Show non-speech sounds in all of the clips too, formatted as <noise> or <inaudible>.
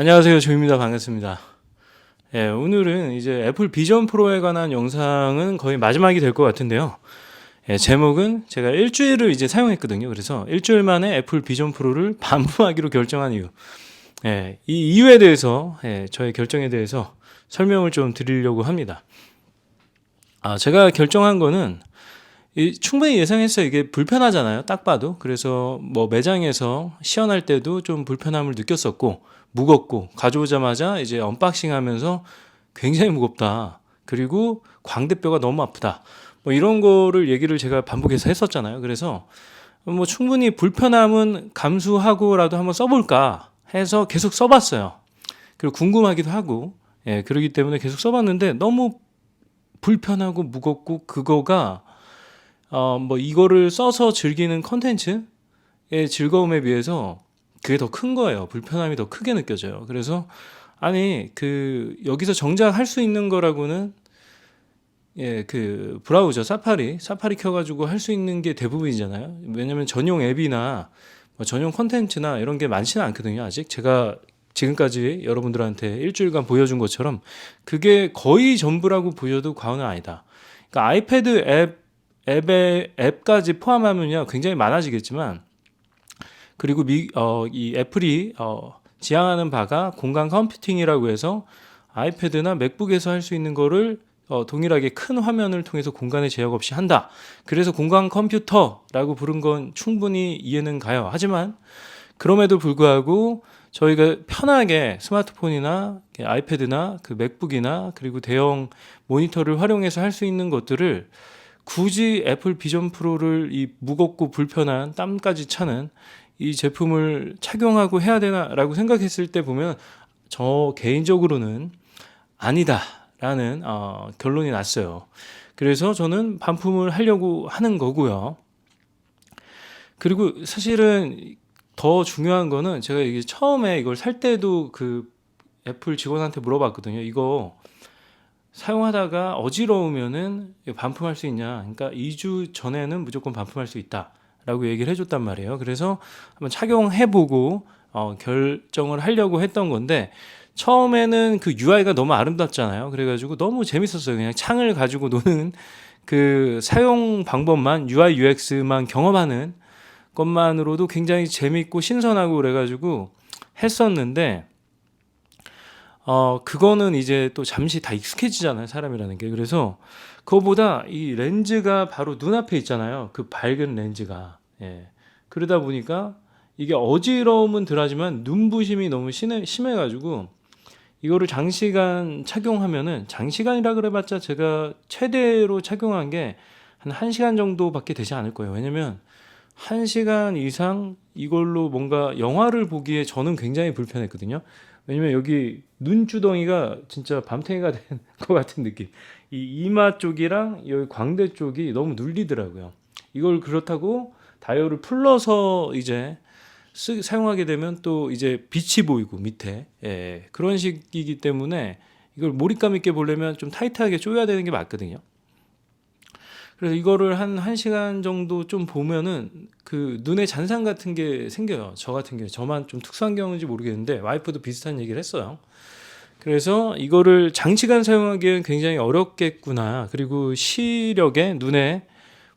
안녕하세요. 조입니다. 반갑습니다. 예, 오늘은 이제 애플 비전 프로에 관한 영상은 거의 마지막이 될 것 같은데요. 예, 제목은 제가 일주일을 이제 사용했거든요. 그래서 일주일 만에 애플 비전 프로를 <laughs> 반품하기로 결정한 이유. 예, 이 이유에 대해서, 예, 저의 결정에 대해서 설명을 좀 드리려고 합니다. 아, 제가 결정한 거는 이 충분히 예상했어요. 이게 불편하잖아요. 딱 봐도. 그래서 뭐 매장에서 시연할 때도 좀 불편함을 느꼈었고, 무겁고, 가져오자마자 이제 언박싱 하면서 굉장히 무겁다. 그리고 광대뼈가 너무 아프다. 뭐 이런 거를 얘기를 제가 반복해서 했었잖아요. 그래서 뭐 충분히 불편함은 감수하고라도 한번 써볼까 해서 계속 써봤어요. 그리고 궁금하기도 하고, 예, 그러기 때문에 계속 써봤는데 너무 불편하고 무겁고 그거가 어, 뭐 이거를 써서 즐기는 컨텐츠의 즐거움에 비해서 그게 더 큰 거예요. 불편함이 더 크게 느껴져요. 그래서 아니 그 여기서 정작 할 수 있는 거라고는 예, 그 브라우저 사파리, 사파리 켜 가지고 할 수 있는 게 대부분이잖아요. 왜냐면 전용 앱이나 뭐 전용 컨텐츠나 이런 게 많지는 않거든요. 아직 제가 지금까지 여러분들한테 일주일간 보여준 것처럼 그게 거의 전부라고 보여도 과언은 아니다. 그러니까 아이패드 앱 앱에 앱까지 포함하면요 굉장히 많아지겠지만 그리고 미, 어, 이 애플이 어, 지향하는 바가 공간 컴퓨팅이라고 해서 아이패드나 맥북에서 할 수 있는 거를 어, 동일하게 큰 화면을 통해서 공간에 제약 없이 한다. 그래서 공간 컴퓨터라고 부른 건 충분히 이해는 가요. 하지만 그럼에도 불구하고 저희가 편하게 스마트폰이나 아이패드나 그 맥북이나 그리고 대형 모니터를 활용해서 할 수 있는 것들을 굳이 애플 비전 프로를 이 무겁고 불편한 땀까지 차는 이 제품을 착용하고 해야 되나라고 생각했을 때 보면 저 개인적으로는 아니다라는 어, 결론이 났어요. 그래서 저는 반품을 하려고 하는 거고요. 그리고 사실은 더 중요한 거는 제가 이게 처음에 이걸 살 때도 그 애플 직원한테 물어봤거든요. 이거 사용하다가 어지러우면은 반품할 수 있냐? 그러니까 2주 전에는 무조건 반품할 수 있다 라고 얘기를 해줬단 말이에요. 그래서 한번 착용해보고 어, 결정을 하려고 했던 건데 처음에는 그 UI가 너무 아름답잖아요. 그래가지고 너무 재밌었어요. 그냥 창을 가지고 노는 그 사용 방법만 UI UX만 경험하는 것만으로도 굉장히 재밌고 신선하고 그래가지고 했었는데 어, 그거는 이제 또 잠시 다 익숙해지잖아요, 사람이라는 게. 그래서 그거보다 이 렌즈가 바로 눈앞에 있잖아요. 그 밝은 렌즈가. 예. 그러다 보니까 이게 어지러움은 덜하지만 눈부심이 너무 심해, 심해가지고 이거를 장시간 착용하면은 장시간이라 그래봤자 제가 최대로 착용한 게 한 1시간 정도밖에 되지 않을 거예요. 왜냐면 1시간 이상 이걸로 뭔가 영화를 보기에 저는 굉장히 불편했거든요. 왜냐면 여기 눈주덩이가 진짜 밤탱이가 된 <laughs> 것 같은 느낌. 이 이마 쪽이랑 여기 광대 쪽이 너무 눌리더라고요. 이걸 그렇다고 다이얼을 풀러서 이제 쓰, 사용하게 되면 또 이제 빛이 보이고 밑에 예, 그런 식이기 때문에 이걸 몰입감 있게 보려면 좀 타이트하게 조여야 되는 게 맞거든요. 그래서 이거를 한 1시간 정도 좀 보면은 그 눈에 잔상 같은 게 생겨요. 저 같은 경우에. 저만 좀 특수한 경우인지 모르겠는데 와이프도 비슷한 얘기를 했어요. 그래서 이거를 장시간 사용하기엔 굉장히 어렵겠구나. 그리고 시력에 눈에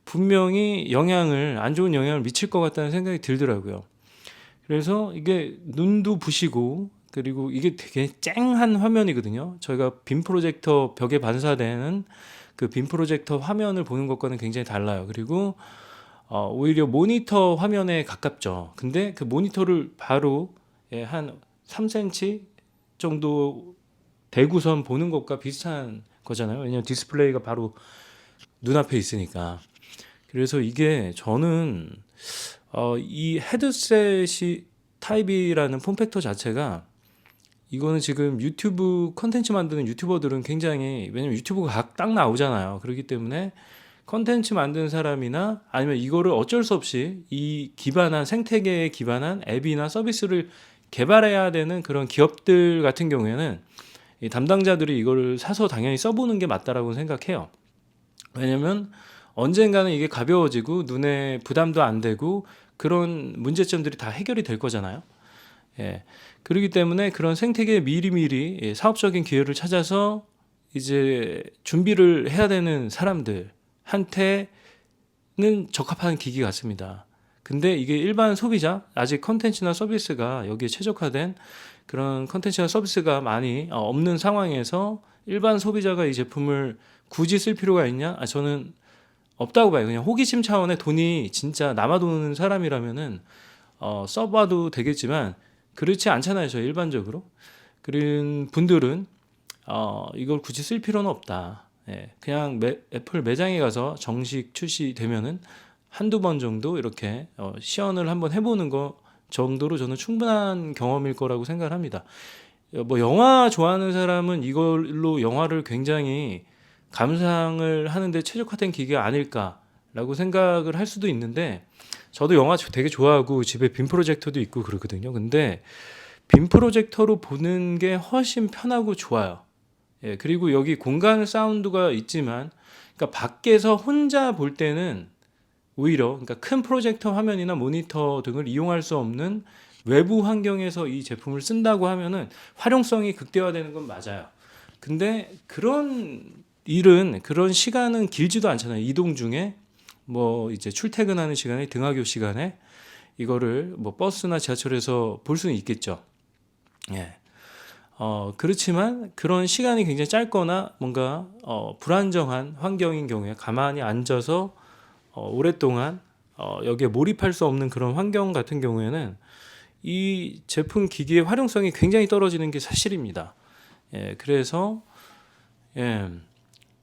분명히 영향을 안 좋은 영향을 미칠 것 같다는 생각이 들더라고요. 그래서 이게 눈도 부시고 그리고 이게 되게 쨍한 화면이거든요. 저희가 빔 프로젝터 벽에 반사되는 그 빔 프로젝터 화면을 보는 것과는 굉장히 달라요. 그리고 어, 오히려 모니터 화면에 가깝죠. 근데 그 모니터를 바로 예, 한 3cm 정도 대구선 보는 것과 비슷한 거잖아요. 왜냐면 디스플레이가 바로 눈앞에 있으니까. 그래서 이게 저는 어, 이 헤드셋이 타입이라는 폼팩터 자체가 이거는 지금 유튜브 컨텐츠 만드는 유튜버들은 굉장히 왜냐면 유튜브가 각딱 나오잖아요. 그렇기 때문에 컨텐츠 만드는 사람이나 아니면 이거를 어쩔 수 없이 이 기반한 생태계에 기반한 앱이나 서비스를 개발해야 되는 그런 기업들 같은 경우에는 이 담당자들이 이거를 사서 당연히 써보는 게 맞다라고 생각해요. 왜냐면 언젠가는 이게 가벼워지고 눈에 부담도 안 되고 그런 문제점들이 다 해결이 될 거잖아요. 예. 그렇기 때문에 그런 생태계 미리미리 예, 사업적인 기회를 찾아서 이제 준비를 해야 되는 사람들한테는 적합한 기기 같습니다. 근데 이게 일반 소비자 아직 컨텐츠나 서비스가 여기에 최적화된 그런 컨텐츠나 서비스가 많이 어, 없는 상황에서 일반 소비자가 이 제품을 굳이 쓸 필요가 있냐? 아, 저는 없다고 봐요. 그냥 호기심 차원의 돈이 진짜 남아도는 사람이라면은 어, 써봐도 되겠지만 그렇지 않잖아요. 저 일반적으로 그런 분들은 어, 이걸 굳이 쓸 필요는 없다. 예, 그냥 매- 애플 매장에 가서 정식 출시되면은 한두 번 정도 이렇게 어, 시연을 한번 해보는 거 정도로 저는 충분한 경험일 거라고 생각을 합니다. 어, 뭐 영화 좋아하는 사람은 이걸로 영화를 굉장히 감상을 하는데 최적화된 기기가 아닐까라고 생각을 할 수도 있는데 저도 영화 되게 좋아하고 집에 빔 프로젝터도 있고 그러거든요. 근데 빔 프로젝터로 보는 게 훨씬 편하고 좋아요. 예, 그리고 여기 공간 사운드가 있지만 그러니까 밖에서 혼자 볼 때는 오히려 그러니까 큰 프로젝터 화면이나 모니터 등을 이용할 수 없는 외부 환경에서 이 제품을 쓴다고 하면은 활용성이 극대화되는 건 맞아요. 근데 그런 일은 그런 시간은 길지도 않잖아요. 이동 중에 뭐 이제 출퇴근하는 시간에 등하교 시간에 이거를 뭐 버스나 지하철에서 볼 수는 있겠죠. 예. 어, 그렇지만 그런 시간이 굉장히 짧거나 뭔가 어, 불안정한 환경인 경우에 가만히 앉아서 어, 오랫동안 어, 여기에 몰입할 수 없는 그런 환경 같은 경우에는 이 제품 기기의 활용성이 굉장히 떨어지는 게 사실입니다. 예, 그래서 예,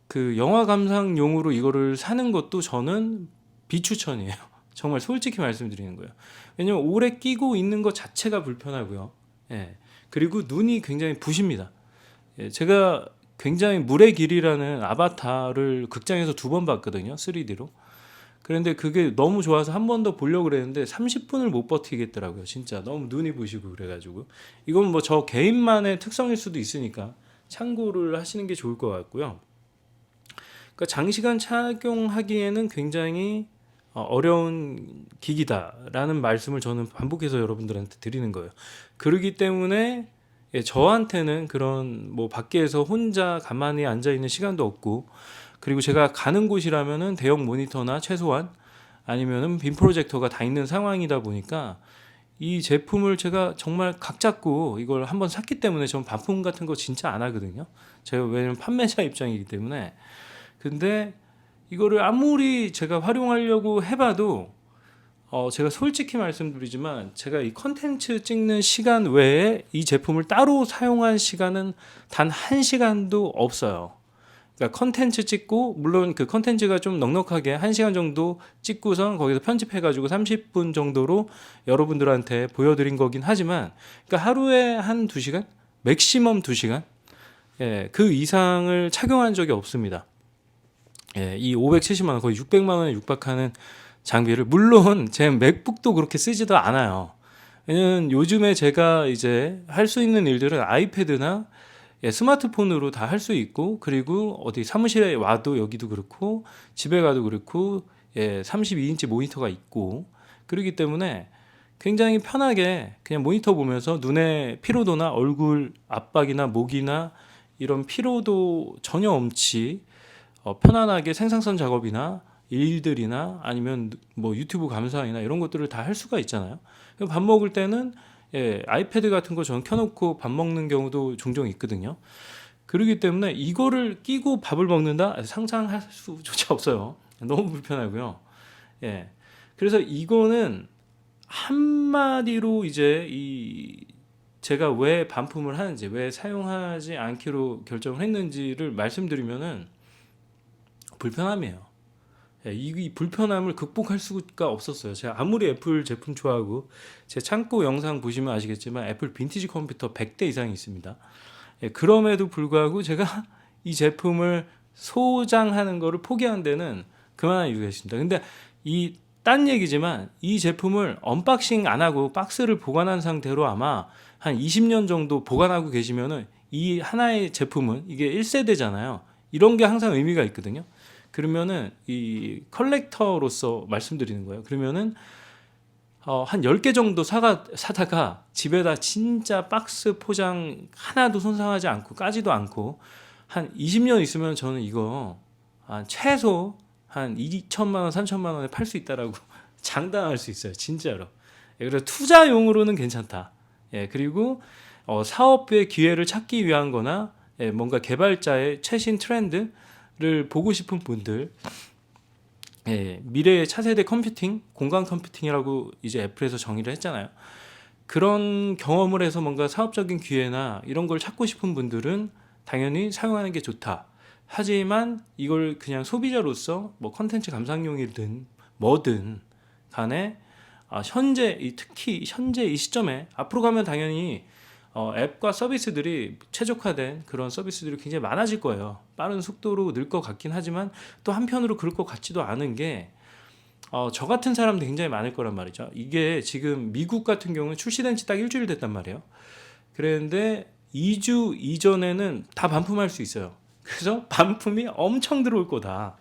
그 영화 감상용으로 이거를 사는 것도 저는 비추천이에요. <laughs> 정말 솔직히 말씀드리는 거예요. 왜냐면 오래 끼고 있는 것 자체가 불편하고요. 예. 그리고 눈이 굉장히 부십니다. 예, 제가 굉장히 물의 길이라는 아바타를 극장에서 두 번 봤거든요. 3D로. 그런데 그게 너무 좋아서 한 번 더 보려고 그랬는데 30분을 못 버티겠더라고요. 진짜 너무 눈이 부시고 그래가지고 이건 뭐 저 개인만의 특성일 수도 있으니까 참고를 하시는 게 좋을 것 같고요. 그러니까 장시간 착용하기에는 굉장히 어, 어려운 기기다라는 말씀을 저는 반복해서 여러분들한테 드리는 거예요. 그러기 때문에 예, 저한테는 그런 뭐 밖에서 혼자 가만히 앉아 있는 시간도 없고 그리고 제가 가는 곳이라면은 대형 모니터나 최소한 아니면은 빔 프로젝터가 다 있는 상황이다 보니까 이 제품을 제가 정말 각 잡고 이걸 한번 샀기 때문에 저는 반품 같은 거 진짜 안 하거든요. 제가 왜냐면 판매자 입장이기 때문에 근데 이거를 아무리 제가 활용하려고 해봐도 어 제가 솔직히 말씀드리지만 제가 이 컨텐츠 찍는 시간 외에 이 제품을 따로 사용한 시간은 단 한 시간도 없어요. 그러니까 컨텐츠 찍고 물론 그 컨텐츠가 좀 넉넉하게 한 시간 정도 찍고선 거기서 편집해 가지고 30분 정도로 여러분들한테 보여 드린 거긴 하지만 그러니까 하루에 한두 시간, 맥시멈 두 시간, 예, 그 이상을 착용한 적이 없습니다. 예, 이 570만 원 거의 600만 원에 육박하는 장비를 물론 제 맥북도 그렇게 쓰지도 않아요. 왜냐면 요즘에 제가 이제 할 수 있는 일들은 아이패드나 예, 스마트폰으로 다 할 수 있고 그리고 어디 사무실에 와도 여기도 그렇고 집에 가도 그렇고 예, 32인치 모니터가 있고 그렇기 때문에 굉장히 편하게 그냥 모니터 보면서 눈의 피로도나 얼굴 압박이나 목이나 이런 피로도 전혀 없이 어, 편안하게 생산성 작업이나 일들이나 아니면 뭐 유튜브 감상이나 이런 것들을 다 할 수가 있잖아요. 밥 먹을 때는 예, 아이패드 같은 거 저는 켜놓고 밥 먹는 경우도 종종 있거든요. 그렇기 때문에 이거를 끼고 밥을 먹는다 상상할 수조차 <laughs> 없어요. 너무 불편하고요. 예, 그래서 이거는 한마디로 이제 이 제가 왜 반품을 하는지 왜 사용하지 않기로 결정을 했는지를 말씀드리면은 불편함이에요. 예, 이, 이 불편함을 극복할 수가 없었어요. 제가 아무리 애플 제품 좋아하고 제 창고 영상 보시면 아시겠지만 애플 빈티지 컴퓨터 100대 이상이 있습니다. 예, 그럼에도 불구하고 제가 <laughs> 이 제품을 소장하는 거를 포기한 데는 그만한 이유가 있습니다. 근데 이 딴 얘기지만 이 제품을 언박싱 안 하고 박스를 보관한 상태로 아마 한 20년 정도 보관하고 계시면은 이 하나의 제품은 이게 1세대잖아요. 이런 게 항상 의미가 있거든요. 그러면은 이 컬렉터로서 말씀드리는 거예요. 그러면은 어, 한 10개 정도 사가, 사다가 집에다 진짜 박스 포장 하나도 손상하지 않고 까지도 않고 한 20년 있으면 저는 이거 한 최소 한 2천만 원, 3천만 원에 팔 수 있다라고 <laughs> 장담할 수 있어요. 진짜로. 예, 그래서 투자용으로는 괜찮다. 예, 그리고 어, 사업의 기회를 찾기 위한 거나 예, 뭔가 개발자의 최신 트렌드를 보고 싶은 분들 예, 미래의 차세대 컴퓨팅, 공간 컴퓨팅이라고 이제 애플에서 정의를 했잖아요. 그런 경험을 해서 뭔가 사업적인 기회나 이런 걸 찾고 싶은 분들은 당연히 사용하는 게 좋다. 하지만 이걸 그냥 소비자로서 뭐 컨텐츠 감상용이든 뭐든 간에 아, 현재 이 특히 현재 이 시점에 앞으로 가면 당연히 어, 앱과 서비스들이 최적화된 그런 서비스들이 굉장히 많아질 거예요. 빠른 속도로 늘 것 같긴 하지만 또 한편으로 그럴 것 같지도 않은 게 어, 저 같은 사람도 굉장히 많을 거란 말이죠. 이게 지금 미국 같은 경우는 출시된 지 딱 일주일 됐단 말이에요. 그랬는데 2주 이전에는 다 반품할 수 있어요. 그래서 <laughs> 반품이 엄청 들어올 거다.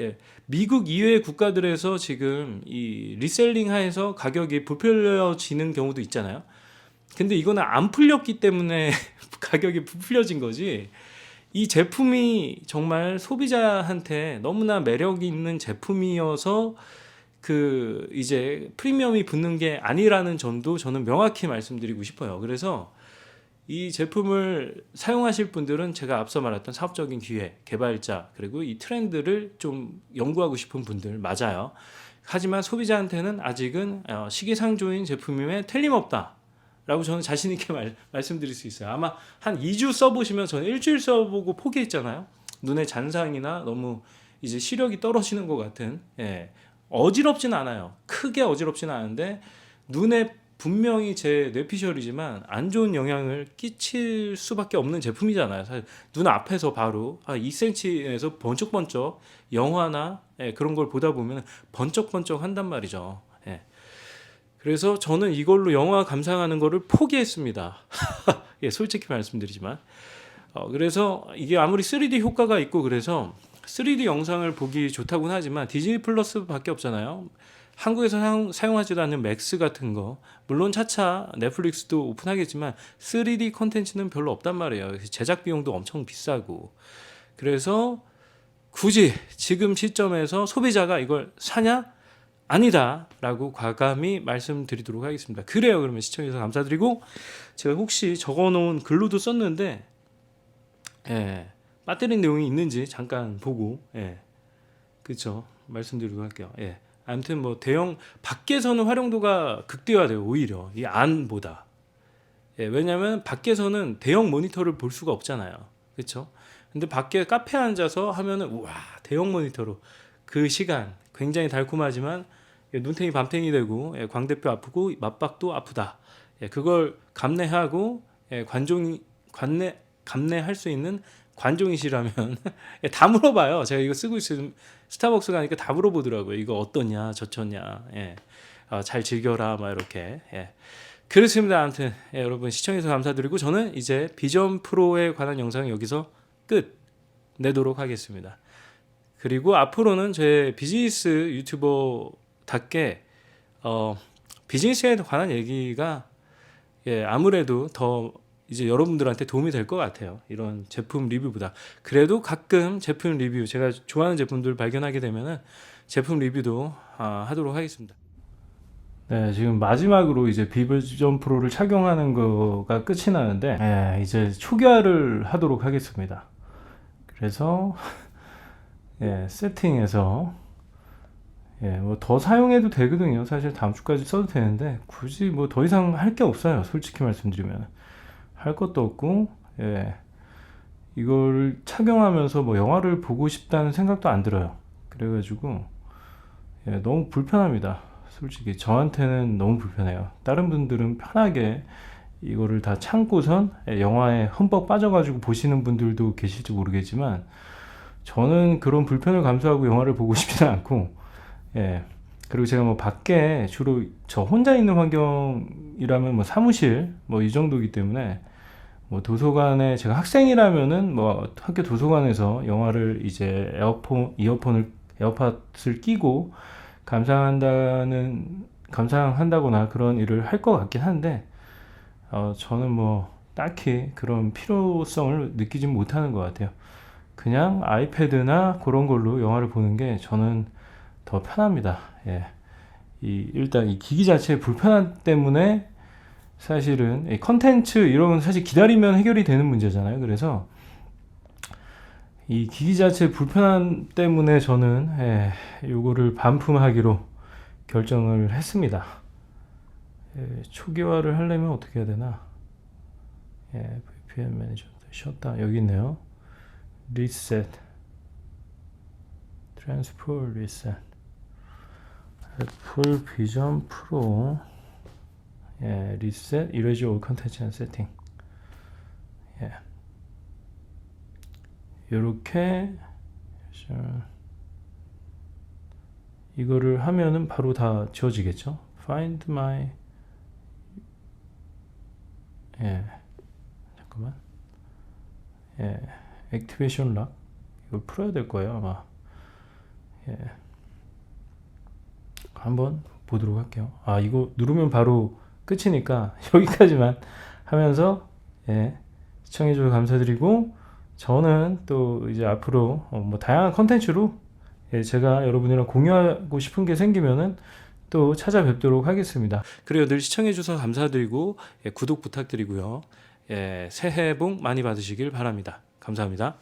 예, 미국 이외의 국가들에서 지금 이 리셀링 하에서 가격이 부풀려지는 경우도 있잖아요. 근데 이거는 안 풀렸기 때문에 <laughs> 가격이 부풀려진 거지. 이 제품이 정말 소비자한테 너무나 매력 있는 제품이어서 그 이제 프리미엄이 붙는 게 아니라는 점도 저는 명확히 말씀드리고 싶어요. 그래서 이 제품을 사용하실 분들은 제가 앞서 말했던 사업적인 기회, 개발자, 그리고 이 트렌드를 좀 연구하고 싶은 분들 맞아요. 하지만 소비자한테는 아직은 어, 시기상조인 제품임에 틀림없다. 라고 저는 자신 있게 말, 말씀드릴 수 있어요. 아마 한 2주 써보시면 저는 일주일 써보고 포기했잖아요. 눈에 잔상이나 너무 이제 시력이 떨어지는 것 같은, 예. 어지럽진 않아요. 크게 어지럽진 않은데, 눈에 분명히 제 뇌피셜이지만 안 좋은 영향을 끼칠 수밖에 없는 제품이잖아요. 사실 눈 앞에서 바로 한 2cm에서 번쩍번쩍 영화나 예, 그런 걸 보다 보면 번쩍번쩍 한단 말이죠. 예. 그래서 저는 이걸로 영화 감상하는 거를 포기했습니다. <laughs> 예, 솔직히 말씀드리지만. 어, 그래서 이게 아무리 3D 효과가 있고 그래서 3D 영상을 보기 좋다고는 하지만 디즈니 플러스밖에 없잖아요. 한국에서 사용, 사용하지도 않는 맥스 같은 거 물론 차차 넷플릭스도 오픈하겠지만 3D 컨텐츠는 별로 없단 말이에요. 제작 비용도 엄청 비싸고 그래서 굳이 지금 시점에서 소비자가 이걸 사냐? 아니다라고 과감히 말씀드리도록 하겠습니다. 그래요. 그러면 시청해주셔서 감사드리고 제가 혹시 적어놓은 글로도 썼는데 예, 배터리 내용이 있는지 잠깐 보고 예, 그렇죠. 말씀드리도록 할게요. 예. 아무튼 뭐 대형 밖에서는 활용도가 극대화돼요 오히려 이 안보다 예, 왜냐하면 밖에서는 대형 모니터를 볼 수가 없잖아요 그렇죠 근데 밖에 카페에 앉아서 하면은 우와 대형 모니터로 그 시간 굉장히 달콤하지만 예, 눈탱이 밤탱이 되고 예, 광대뼈 아프고 맞박도 아프다 예, 그걸 감내하고 예, 관종 관내 감내할 수 있는 관종이시라면 <laughs> 예, 다 물어봐요. 제가 이거 쓰고 있으면 스타벅스 가니까 다 물어보더라고요. 이거 어떠냐, 저쩌냐, 예. 어, 잘 즐겨라, 막 이렇게. 예. 그렇습니다. 아무튼 예, 여러분 시청해주셔서 감사드리고 저는 이제 비전 프로에 관한 영상 여기서 끝 내도록 하겠습니다. 그리고 앞으로는 제 비즈니스 유튜버 답게 어, 비즈니스에 관한 얘기가 예, 아무래도 더 이제 여러분들한테 도움이 될 것 같아요. 이런 제품 리뷰보다. 그래도 가끔 제품 리뷰, 제가 좋아하는 제품들 발견하게 되면은 제품 리뷰도 아, 하도록 하겠습니다. 네, 지금 마지막으로 이제 비버전 프로를 착용하는 거가 끝이 나는데, 예, 이제 초기화를 하도록 하겠습니다. 그래서, <laughs> 예, 세팅해서, 예, 뭐 더 사용해도 되거든요. 사실 다음 주까지 써도 되는데, 굳이 뭐 더 이상 할 게 없어요. 솔직히 말씀드리면. 할 것도 없고 예. 이걸 착용하면서 뭐 영화를 보고 싶다는 생각도 안 들어요. 그래가지고 예, 너무 불편합니다. 솔직히 저한테는 너무 불편해요. 다른 분들은 편하게 이거를 다 참고선 예, 영화에 흠뻑 빠져가지고 보시는 분들도 계실지 모르겠지만 저는 그런 불편을 감수하고 영화를 보고 <laughs> 싶지는 않고 예. 그리고 제가 뭐 밖에 주로 저 혼자 있는 환경이라면 뭐 사무실 뭐 이 정도이기 때문에 뭐 도서관에 제가 학생이라면은 뭐 학교 도서관에서 영화를 이제 에어폰 이어폰을 에어팟을 끼고 감상한다는 감상한다거나 그런 일을 할 것 같긴 한데 어, 저는 뭐 딱히 그런 필요성을 느끼지 못하는 것 같아요. 그냥 아이패드나 그런 걸로 영화를 보는 게 저는 더 편합니다. 예. 이 일단 이 기기 자체의 불편함 때문에 사실은 이 컨텐츠 이런 건 사실 기다리면 해결이 되는 문제잖아요. 그래서 이 기기 자체의 불편함 때문에 저는 예, 요거를 반품하기로 결정을 했습니다. 예, 초기화를 하려면 어떻게 해야 되나? 예, VPN 매니저 셧다 여기 있네요. 리셋 트랜스포 리셋 애플 비전 프로 예, 리셋 이러지 올 컨텐츠 앤 세팅 예. 요렇게 이거를 하면은 바로 다 지워지겠죠? Find my 예. 잠깐만. 예. 액티베이션 락. 이걸 풀어야 될 거예요 아마. 예 한번 보도록 할게요 아 이거 누르면 바로 끝이니까 <laughs> 여기까지만 하면서 예 시청해 주셔서 감사드리고 저는 또 이제 앞으로 어, 뭐 다양한 컨텐츠로 예, 제가 여러분이랑 공유하고 싶은 게 생기면은 또 찾아뵙도록 하겠습니다. 그래요. 늘 시청해 주셔서 감사드리고 예, 구독 부탁드리고요. 예, 새해 복 많이 받으시길 바랍니다. 감사합니다.